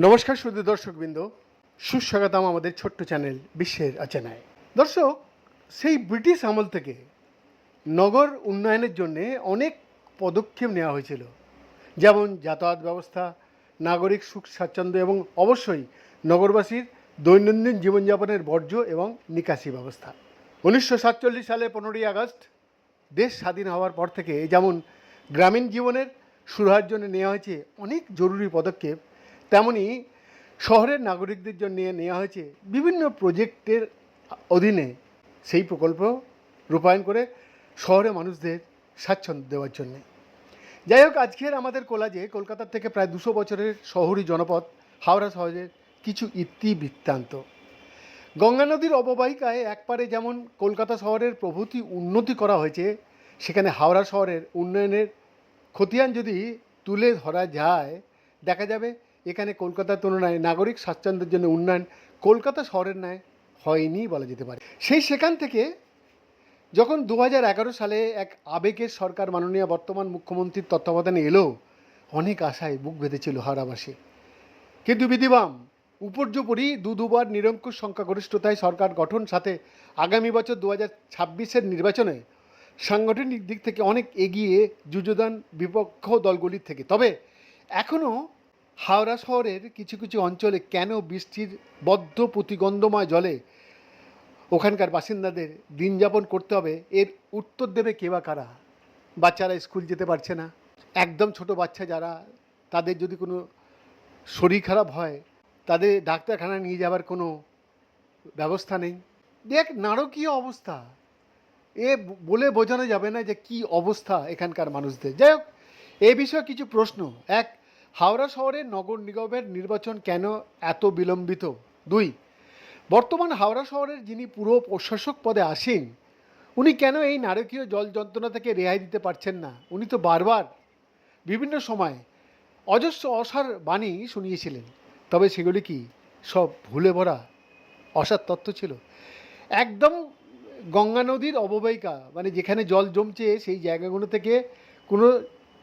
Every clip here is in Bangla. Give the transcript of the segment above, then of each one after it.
নমস্কার শুধু দর্শকবৃন্দ। সুস্বাগতম আমাদের ছোট্ট চ্যানেল বিশ্বের আচেনায়। দর্শক, সেই ব্রিটিশ আমল থেকে নগর উন্নয়নের জন্যে অনেক পদক্ষেপ নেওয়া হয়েছিল। যেমন যাতায়াত ব্যবস্থা, নাগরিক সুখ স্বাচ্ছন্দ্য এবং অবশ্যই নগরবাসীর দৈনন্দিন জীবনযাপনের বর্জ্য এবং নিকাশি ব্যবস্থা। উনিশশো সাতচল্লিশ সালে পনেরোই আগস্ট দেশ স্বাধীন হওয়ার পর থেকে যেমন গ্রামীণ জীবনের সুরাহার জন্য নেওয়া হয়েছে অনেক জরুরি পদক্ষেপ, তেমনি শহরের নাগরিকদের জন্য নেওয়া হয়েছে বিভিন্ন প্রজেক্টের অধীনে সেই প্রকল্প রূপায়ণ করে শহরে মানুষদের স্বাচ্ছন্দ্য দেওয়ার জন্যে। যাই হোক, আজকের আমাদের কোলাজে কলকাতার থেকে প্রায় দুশো বছরের শহরী জনপদ, হাওড়া শহরের কিছু ইতি বৃত্তান্ত। গঙ্গা নদীর অববাহিকায় একপারে যেমন কলকাতা শহরের প্রভৃতি উন্নতি করা হয়েছে, সেখানে হাওড়া শহরের উন্নয়নের খতিয়ান যদি তুলে ধরা যায়, দেখা যাবে এখানে কলকাতার তুলনায় নাগরিক স্বাচ্ছন্দ্যের জন্য উন্নয়ন কলকাতা শহরের ন্যায় হয়নি বলা যেতে পারে। সেই সেখান থেকে যখন দু সালে এক আবেগের সরকার মাননীয় বর্তমান মুখ্যমন্ত্রীর তত্ত্বাবধানে এলো, অনেক আশায় বুক বেঁধেছিল হাওড়াবাসী। কিন্তু বিধিবাম উপর্যুপরি দু দুবার নিরঙ্কুশ সংখ্যাগরিষ্ঠতায় সরকার গঠন সাথে আগামী বছর দু হাজার ছাব্বিশের নির্বাচনে সাংগঠনিক দিক থেকে অনেক এগিয়ে যুযোদান বিপক্ষ দলগুলির থেকে। তবে এখনও হাওড়া শহরের কিছু কিছু অঞ্চলে কেন বৃষ্টির বদ্ধ প্রতিগন্ধময় জলে ওখানকার বাসিন্দাদের দিন যাপন করতে হবে, এর উত্তর দেবে কে বা কারা? বাচ্চারা স্কুল যেতে পারছে না। একদম ছোট বাচ্চা যারা, তাদের যদি কোনো শরীর খারাপ হয় তাদের ডাক্তারখানা নিয়ে যাওয়ার কোনো ব্যবস্থা নেই। দেখ, নারকীয় অবস্থা। এ বলে বোঝানো যাবে না যে কি অবস্থা এখানকার মানুষদের। যাই হোক, এ বিষয়ে কিছু প্রশ্ন। এক, হাওড়া শহরে নগর নিগমের নির্বাচন কেন এত বিলম্বিত? দুই, বর্তমান হাওড়া শহরের যিনি পুরো প্রশাসক পদে আসেন, উনি কেন এই নারকীয় জল যন্ত্রণা থেকে রেহাই দিতে পারছেন না? উনি তো বারবার বিভিন্ন সময় অজস্র অসার বাণী শুনিয়েছিলেন। তবে সেগুলি কি সব ভুলে ভরা অসার তত্ত্ব ছিল? একদম গঙ্গা নদীর অববাহিকা মানে যেখানে জল জমছে সেই জায়গাগুলো থেকে কোনো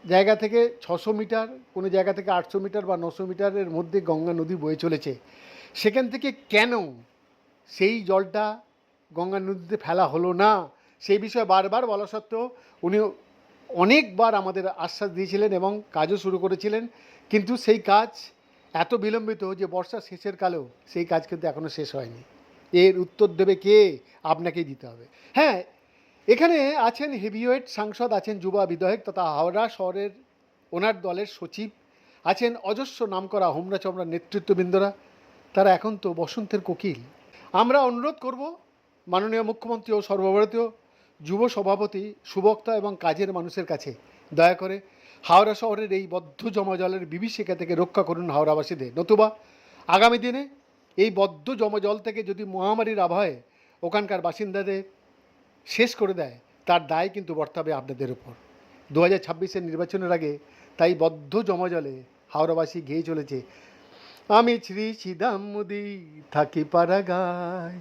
জায়গা থেকে ছশো মিটার, কোনো জায়গা থেকে আটশো মিটার বা নশো মিটারের মধ্যে গঙ্গা নদী বয়ে চলেছে। সেখান থেকে কেন সেই জলটা গঙ্গা নদীতে ফেলা হলো না? সেই বিষয়ে বারবার বলা সত্ত্বেও উনি অনেকবার আমাদের আশ্বাস দিয়েছিলেন এবং কাজও শুরু করেছিলেন। কিন্তু সেই কাজ এত বিলম্বিত যে বর্ষা শেষের কালেও সেই কাজ কিন্তু এখনও শেষ হয়নি। এর উত্তর দেবে কে? আপনাকেই দিতে হবে। হ্যাঁ এখানে আছেন হেভিওয়েট সাংসদ, আছেন যুবা বিধায়ক তথা হাওড়া শহরের ওনার দলের সচিব, আছেন অজস্র নামকরা হোমরা চমরা নেতৃত্ববৃন্দরা। তারা এখন তো বসন্তের কোকিল। আমরা অনুরোধ করব মাননীয় মুখ্যমন্ত্রী ও সর্বভারতীয় যুব সভাপতি, সুবক্তা এবং কাজের মানুষের কাছে দয়া করে হাওড়া শহরের এই বদ্ধ জমা জলের বিভীষিকা থেকে রক্ষা করুন হাওড়াবাসীদের। নতুবা আগামী দিনে এই বদ্ধ জমা জল থেকে যদি মহামারীর আবহাওয়ায় ওখানকার বাসিন্দাদের শেষ করে দেয়, তার দায় কিন্তু বর্তাবে আপনাদের উপর। দু হাজার ছাব্বিশের নির্বাচনের আগে তাই বদ্ধ জমা জলে হাওড়াবাসী গেয়ে চলেছে। আমি শ্রী সিদাম মুদি থাকি পাড়াগায়,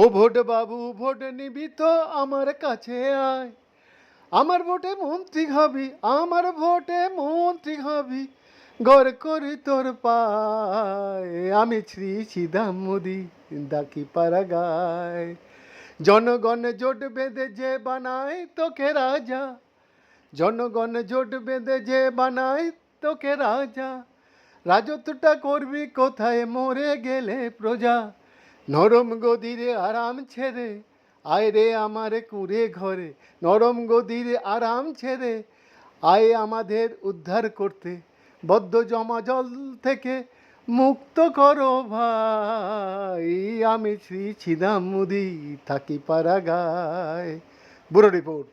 ও ভোট বাবু ভোট নিবি তো আমার কাছে আয়। আমার ভোটে মন্ত্রী হবি, আমার ভোটে মন্ত্রী হবি, গড় করি তোর পায়। আমি শ্রী সিদাম মুদি ডাকি পাড়াগায় জনগণ জোট বেঁধে যে বানায়, তোকে রাজা। জনগণ জোট বেঁধে যে বানায়, তোকে রাজা। রাজত্বটা করবি কোথায়, মরে গেলে প্রজা। নরম গদিরে আরাম ছেড়ে আয় রে আমার কুড়ে ঘরে, নরম গদির আরাম ছেড়ে। আয় আমাদের উদ্ধার করতে, বদ্ধ জমা জল থেকে মুক্ত করো ভাই। আমি শ্রী ছিদামুদি থাকি পাড়া গায় বুড়ো রিপোর্ট।